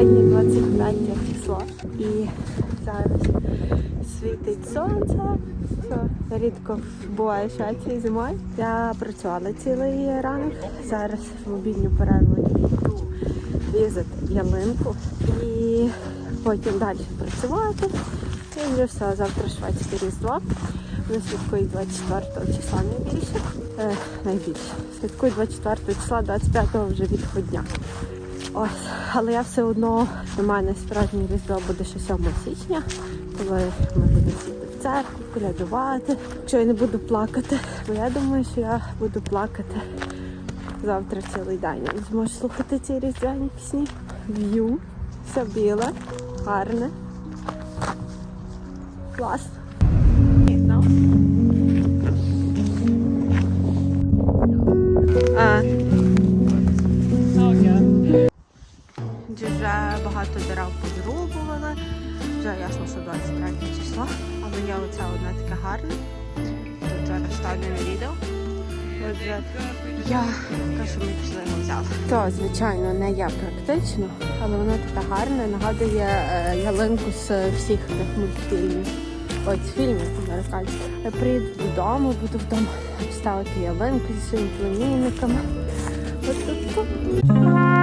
Сьогодні 25 число і зараз світить сонце. Рідко буває в Швеції зимою. Я працювала цілий ранок. Зараз в обідню перерву різати ялинку і потім далі працювати. І вже все, завтра шведське різдво. Вони святкують 24 числа найбільше. Е, найбільше. Святкують 24 числа, 25-го вже відходня. Ось, але я все одно для мене справжнє різдво буде ще 7 січня, коли ми будемо сіти в церкву, колядувати. Якщо я не буду плакати, бо я думаю, що я буду плакати завтра цілий день. Зможу слухати ці різдвяні пісні. В'ю, все біле, гарне. Клас. Багато дерев підрубували. Вже ясно, що 23 число. Але є оця одна така гарна. Тут зараз ставлю на відео. Отже, я кажу, ми пішли його взяли. То, звичайно, не є практично, але вона така гарна, нагадує е, ялинку з всіх тих мультфільмів. Ось фільмів американських. Я приїду додому, буду вдома ставити ялинку зі своїми племінниками. Ось тут.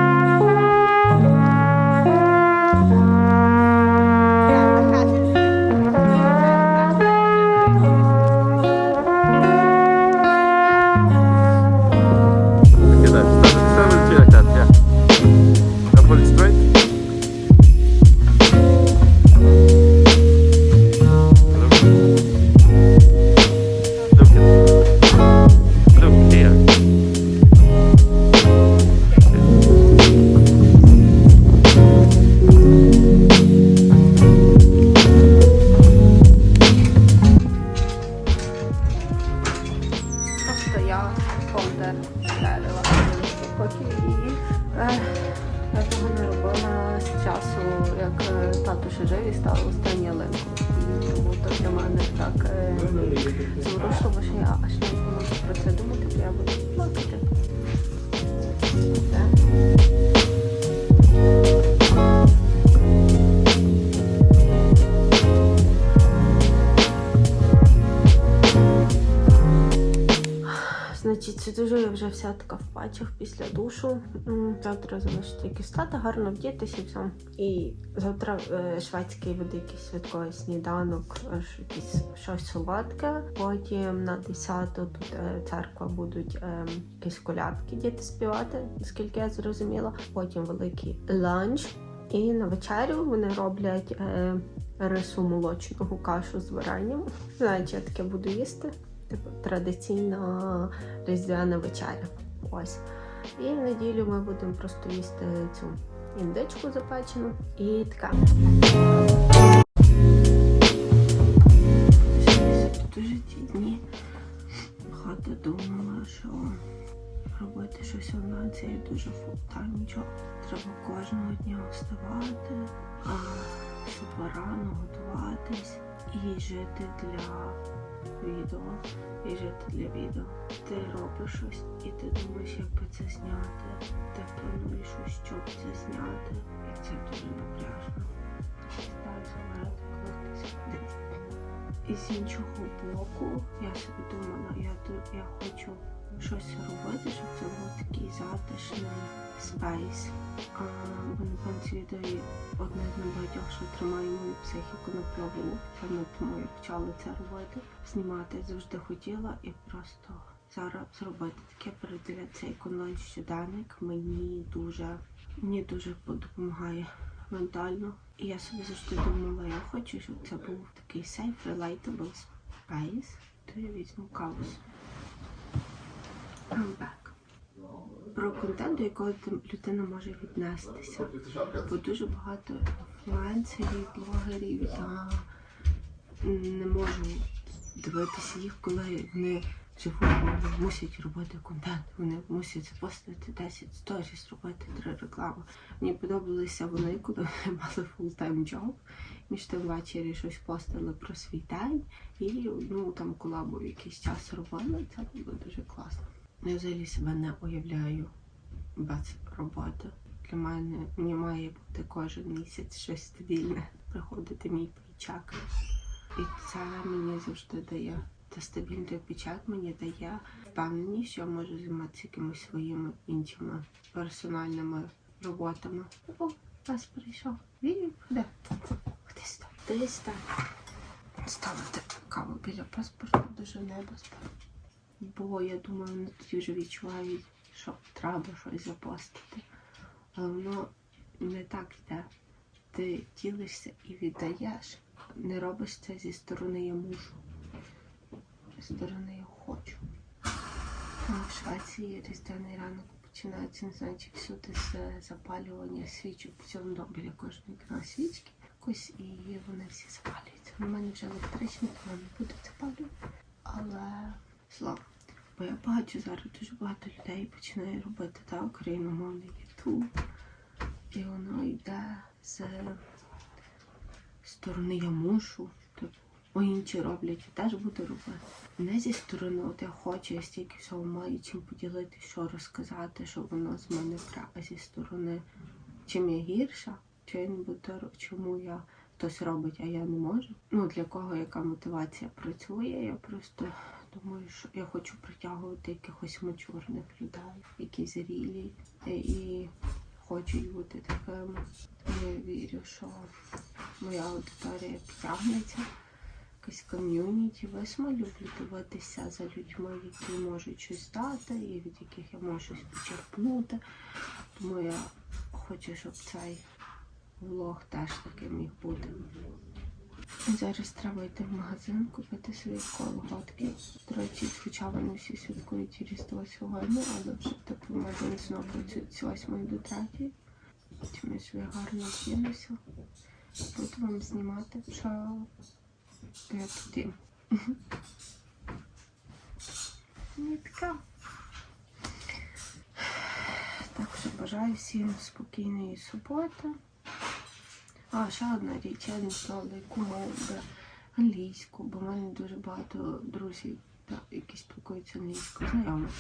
Думати, бо я дуже я вже вся така в патчах після душу. Завтра залишиться тільки встати, гарно вдітися і. І завтра е, шведський буде якийсь святковий сніданок, аж якийсь щось солодке. Потім на 10 тут е, церква будуть е, якісь колядки діти співати, наскільки я зрозуміла. Потім великий ланч. І на вечерю вони роблять е, рису молочного кашу з варенням. Чи я таке буду їсти. Типу традиційна різдвяна вечеря. Ось. І в неділю ми будемо просто їсти цю індичку запечену і така. Дуже ці дні хата думала, що робити щось одна це є дуже фултайм джоб. Треба кожного дня вставати, супер рано готуватись і жити для відео і жити для відео. Ти робиш щось і ти думаєш, як би це зняти. Ти плануєш щоб це зняти. І це дуже напряжно. І з іншого боку, я собі думала, я, я хочу щось робити, щоб це був такий затишний спейс. А, напевно відео одне з небагатьох, що тримає мою психіку на плаву. Саме тому я почала це робити. Знімати завжди хотіла і просто зараз зробити таке передивляти цей конвент щоденник мені дуже мені дуже допомагає ментально. І я собі завжди думала, я хочу, щоб це був такий safe, relatable space. То я візьму каву. Back. Про контент, до якого людина може віднестися. Бо дуже багато інфлюенсерів, блогерів та не можу дивитися їх, коли вони живуть, вони мусять робити контент. Вони мусять запостити 10 сторіс, робити три реклами. Мені подобалися вони, коли вони мали фултайм джоб. Між тим ввечері щось постили про свій день і ну там колабу якийсь час робили. Це було дуже класно. Я взагалі себе не уявляю без роботи. для мене мені має бути кожен місяць щось стабільне. Приходити мій пейчак. І це мені завжди дає. Та стабільний пейчак мені дає впевненість, що я можу займатися якимись своїми іншими персональними роботами. О, вас прийшов. Він де? Десь там. Ставити каву біля паспорту дуже небезпечно. Бо я думаю, вони тоді вже відчувають, що треба щось запостити. Але воно не так йде. Ти ділишся і віддаєш. Не робиш це зі сторони я мушу. Зі сторони я хочу. В Швеції різдвяний ранок починається, не знаю, чи всюди з запалювання свічок в цьому домі біля кожної крана свічки. Якось і вони всі запалюються. У мене вже електричні, тому не будуть запалювати. Але слава. Бо я бачу зараз дуже багато людей починає робити та україномовний ютуб. І воно йде з сторони я мушу. Бо інші роблять, я теж буду робити. Не зі сторони, от я хочу, я стільки всього маю чим поділити, що розказати, що воно з мене пре, а зі сторони, чим я гірша, чи я не буду, чому я хтось робить, а я не можу. Ну, для кого яка мотивація працює, я просто думаю, що я хочу притягувати якихось мачурних людей, які зрілі е, і хочуть бути такими. Тому я вірю, що моя аудиторія підтягнеться. Якась ком'юніті. Весьма люблю дивитися за людьми, які можуть щось дати, і від яких я можу щось почерпнути. Тому я хочу, щоб цей влог теж таким міг бути. Зараз треба йти в магазин, купити свої колготки. Речі, хоча вони всі святкують Різдво сьогодні, але вже типу магазин знову з 8 до 3. Чим я собі гарно вдінуся. Буду вам знімати, що я туди. Не така. Так що бажаю всім спокійної суботи. А, ще одна річ, я не знала, яку мову англійську, бо в мене дуже багато друзів, та, які спілкуються англійською, знайомих.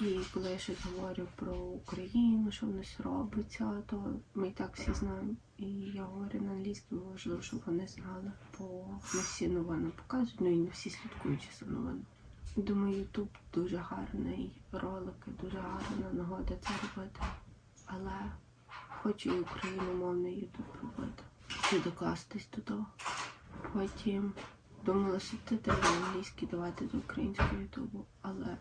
І коли я щось говорю про Україну, що в нас робиться, то ми і так всі знаємо. І я говорю на англійській, важливо, щоб вони знали, бо не всі новини показують, ну і не всі слідкують за новинами. Думаю, Ютуб дуже гарний, ролики, дуже гарна нагода це робити. Але хочу і україномовний Ютуб робити. Чи докластись до того. Потім думала субтитри на англійській давати до українського ютубу, але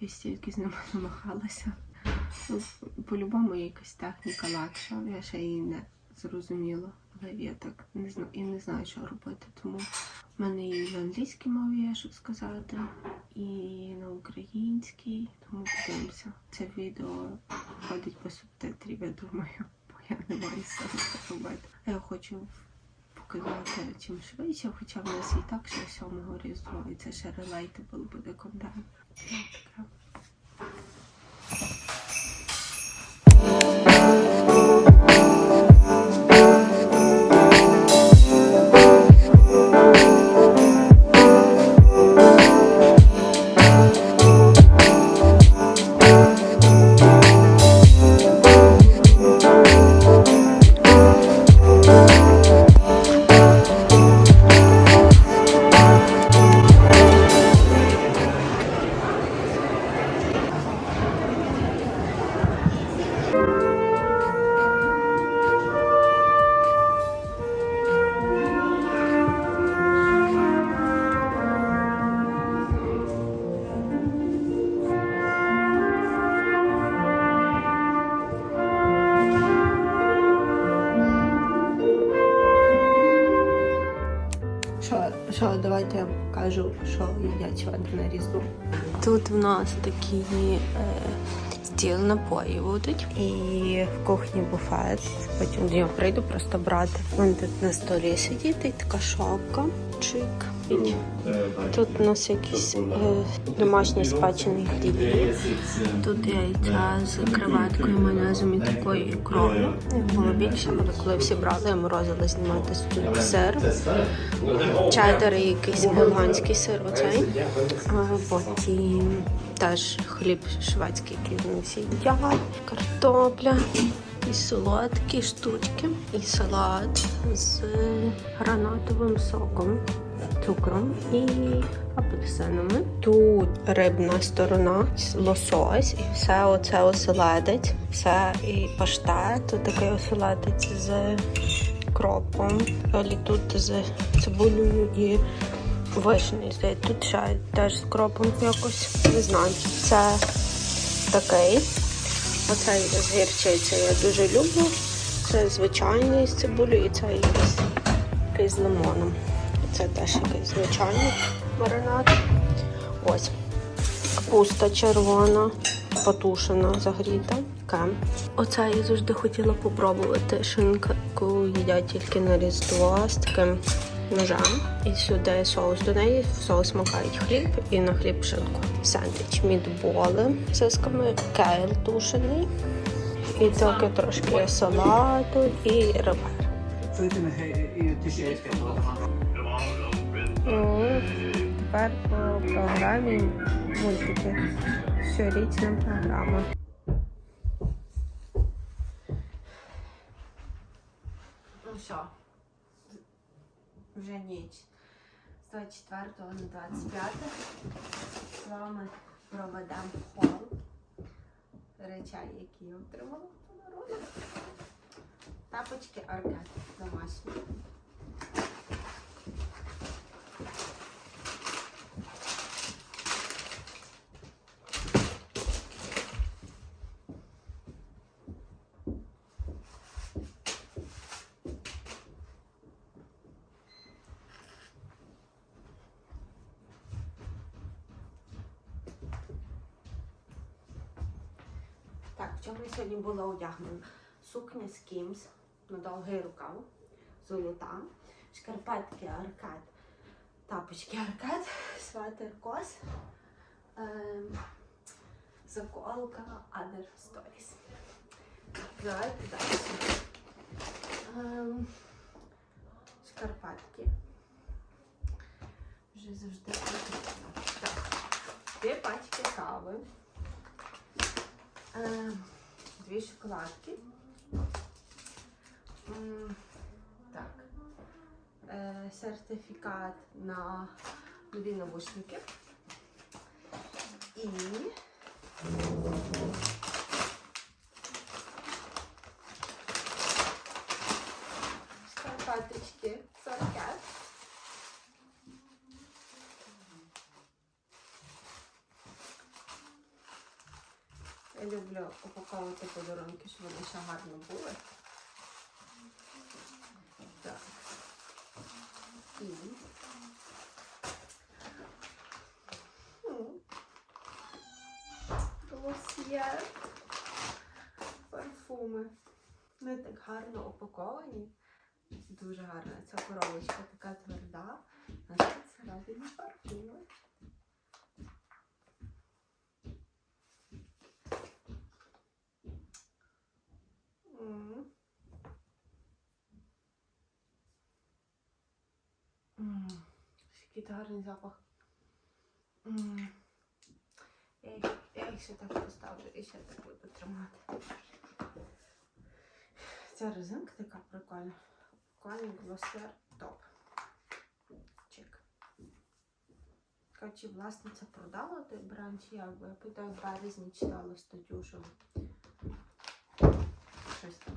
я стільки з ними намагалася. Ну, По-любому якась техніка легша, я ще її не зрозуміла. Але я так не знаю і не знаю, що робити. Тому в мене і на англійській мові є що сказати, і на українській. Тому подивимося. Це відео ходить по субтитрів, я думаю, я не маю сили це робити. А Я хочу показати чим швидше, хоча в нас і так ще сьомого різдва, і це ще релейтабл буде контент. Ну, Що, давайте я вам покажу, що їдять сьогодні на різдво. Тут в нас такі е, стіл напої будуть. І в кухні буфет. Потім я прийду просто брати. Вон тут на столі сидіти, і така шапка. Чик. Тут у нас якийсь е, домашній спечений хліб. Тут яйця з креветкою, майонезом і такою ікрою. Їх було більше, але коли всі брали, я морозила знімати тут сир. Чеддер і якийсь болганський сир оцей. А потім теж хліб шведський, який вони всі. Картопля, якісь солодкі штучки. І салат з гранатовим соком, цукром і апельсинами. Тут рибна сторона, лосось, і все оце оселедець. Все і паштет, тут такий оселедець з кропом. Далі тут з цибулею і вишнею. Здається, Тут ще теж з кропом якось. Не знаю. Це такий. Оцей з гірчицею я дуже люблю. Це звичайний з цибулею і це якийсь, якийсь з лимоном. Це теж якийсь звичайний маринад. Ось. Капуста червона, потушена, загріта. Кем. Оце я завжди хотіла попробувати. Шинку їдять тільки на різдво з таким ножем. І сюди соус до неї. В соус макають хліб і на хліб шинку. Сендвіч, мідболи сисками, кейл тушений. І трохи трошки салату і ребер. Тепер по програмі мультики. Щорічна програма. Ну що, вже ніч. З 24 на 25 з вами проведемо хол речей, які я отримала в подарунок. Тапочки Аркет домашні. Так, в чому я сьогодні була одягнена? Сукня з Кімс на довгий рукав, золота, шкарпетки аркад, тапочки аркад, светер кос, ем, заколка Other Stories. Давайте далі. Ем, шкарпетки. Вже завжди. Так, дві пачки кави. Е, Дві шоколадки. Так. Е, Сертифікат на нові навушники. І Я люблю упаковувати подарунки, щоб вони ще гарно були. Так. І. Лосьє. Парфуми. Вони так гарно упаковані. Дуже гарна ця коробочка така тверда. А тут всередині парфуми. Який гарний запах. Я їх, ще так поставлю і ще так буду тримати. Ця резинка така прикольна. Прикольний глосер топ. Чек. Коротше, власниця продала той бренд, чи як би я питаю в березні читала статтю, що щось там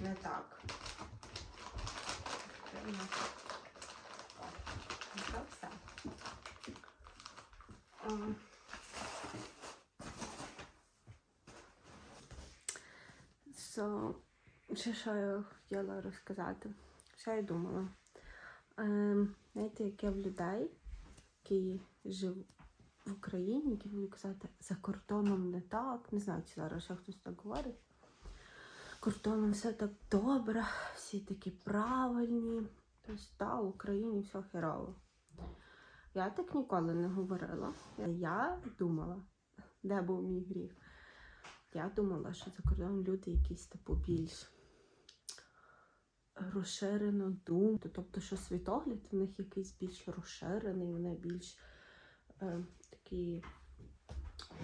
не так. О, ну все. So, ще що я хотіла розказати? Що я думала? Ем, знаєте, як я в людей, які живуть в Україні, які будуть казати, за кордоном не так. Не знаю, чи зараз ще хтось так говорить. Кордоном все так добре, всі такі правильні. Тобто, так, в Україні все херово. Я так ніколи не говорила. Я думала, де був мій гріх. Я думала, що за кордоном люди якісь типу більш розширено думають. Тобто, що світогляд в них якийсь більш розширений, вони більш е, такі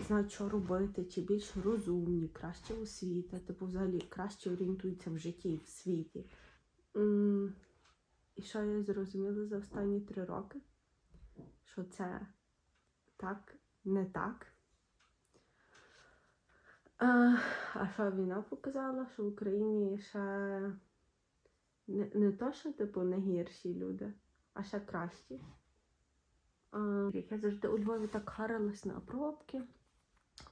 знають, що робити, чи більш розумні, краще освіта, типу, взагалі краще орієнтуються в житті, в світі. І що я зрозуміла за останні три роки? Що це так, не так. А, що війна показала, що в Україні ще не, не то, що типу не гірші люди, а ще кращі. А, я завжди у Львові так харилась на пробки.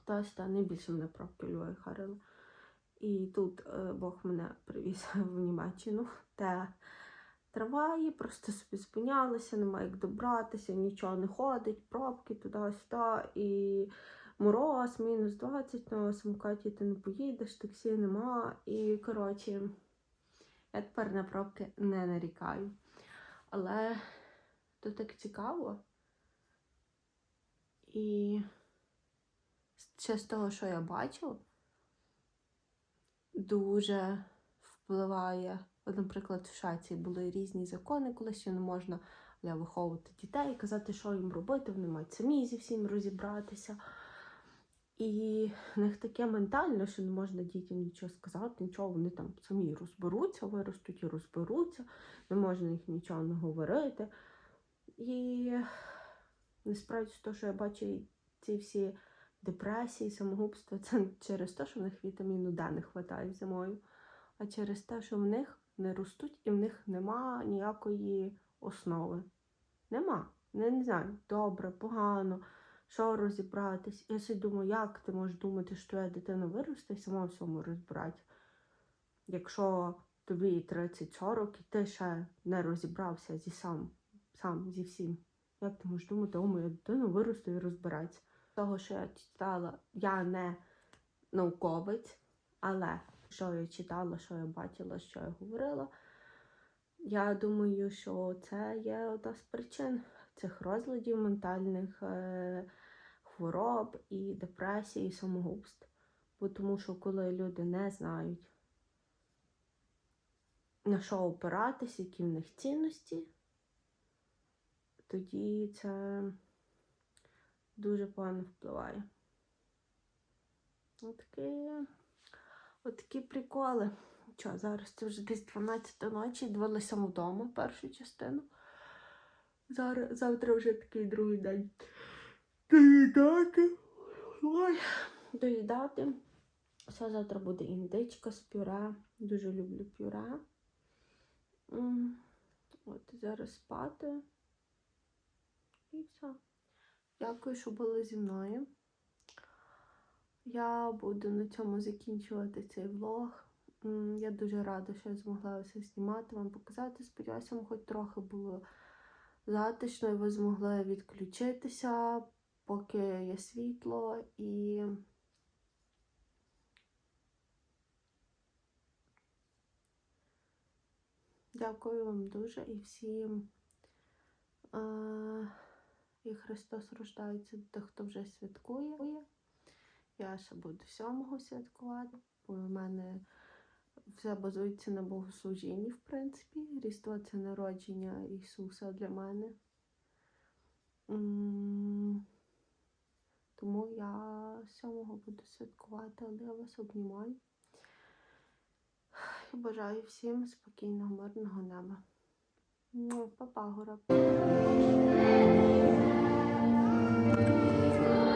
Тось та найбільше мене у Львові харили. І тут е, Бог мене привіз в Німеччину, де триває, просто собі спинялися, немає як добратися, нічого не ходить, пробки туди-сюди. І мороз, мінус 20 на самокаті ти не поїдеш, таксі нема. І коротше, я тепер на пробки не нарікаю. Але то так цікаво. І ще з того, що я бачу, дуже впливає. Наприклад, в Швеції були різні закони, коли ще не можна ля, виховувати дітей, казати, що їм робити, вони мають самі зі всім розібратися. І в них таке ментально, що не можна дітям нічого сказати, нічого, вони там самі розберуться, виростуть і розберуться, не можна їх нічого не говорити. І насправді те, що я бачу ці всі депресії, самогубства, це через те, що в них вітаміну Д не вистачає зимою, а через те, що в них не ростуть і в них нема ніякої основи. Нема. Не, не знаю, добре, погано, що розібратись. Я собі думаю, як ти можеш думати, що твоя дитина виросте і сама всьому розбирати, якщо тобі 30-40 і ти ще не розібрався зі сам, сам зі всім. Як ти можеш думати, о, моя дитина виросте і розбирається? Того, що я читала, я не науковець, але що я читала, що я бачила, що я говорила, я думаю, що це є одна з причин цих розладів ментальних е, хвороб і депресії, і самогубств. Бо тому що коли люди не знають, на що опиратись, які в них цінності, тоді це дуже погано впливає. Отакі, отакі приколи. Що, зараз це вже десь 12 ночі, дивилася вдома першу частину. Зараз, завтра вже такий другий день. Доїдати. Ой, доїдати. Все завтра буде індичка з пюре. Дуже люблю пюре. От зараз спати. І все. Дякую, що були зі мною. Я буду на цьому закінчувати цей влог. Я дуже рада, що я змогла все знімати, вам показати. Сподіваюся, вам хоч трохи було затишно, і ви змогли відключитися, поки є світло. І дякую вам дуже і всім. Е- і Христос рождається до хто вже святкує. Я ще буду сьомого святкувати, бо в мене все базується на богослужінні, в принципі. Різдво це народження Ісуса для мене. Тому я сьомого буду святкувати, але я вас обнімаю. І бажаю всім спокійного, мирного неба. Па-па, гора. You.